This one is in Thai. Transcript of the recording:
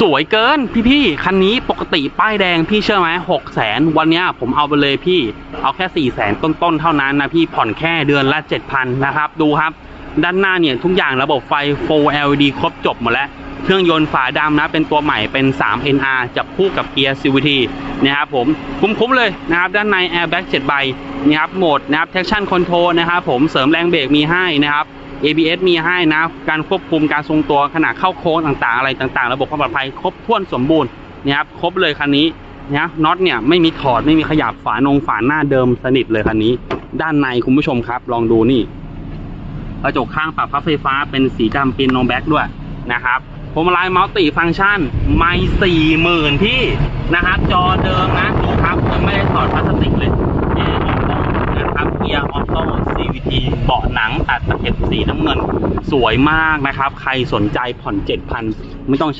สวยเกินพี่พี่ๆคันนี้ปกติป้ายแดงพี่เชื่อไหมหกแสนวันนี้ผมเอาไปเลยพี่เอาแค่สี่แสนต้นๆเท่านั้นนะพี่ผ่อนแค่เดือนละเจ็ดพันนะครับ ดูครับ ด้านหน้าเนี่ยทุกอย่างระบบไฟ Full LED ครบจบหมดแล้ว เครื่องยนต์ฝาดำนะเป็นตัวใหม่เป็น 3 NR จับคู่กับเกียร์ CVT นะครับผมคุ้มๆเลยนะครับ ด้านใน Airbag 7ใบนะครับโหมดนะครับ Traction Control นะครับผมเสริมแรงเบรกมีให้นะครับ ABS มีให้นะ การควบคุมการทรงตัวขณะเข้าโค้งต่างๆ อะไรต่างๆ ระบบความปลอดภัยครบถ้วนสมบูรณ์นะครับครบเลยคันนี้นะน็อตเนี่ยไม่มีถอดไม่มีขยับฝานงฝาหน้าเดิมสนิทเลยคันนี้ ด้านในคุณผู้ชมครับ ลองดูนี่กระจกข้างปรับพับไฟฟ้าเป็นสีดำเป็นโนแบ็กด้วยนะครับพวงมาลัยมัลติฟังก์ชันไม่สี่หมื่นพี่นะครับจอเดิมนะ หนังตัดตะเข็บสีน้ำเงิน สวยมากนะครับ ใครสนใจผ่อน 7,000 ไม่ต้อง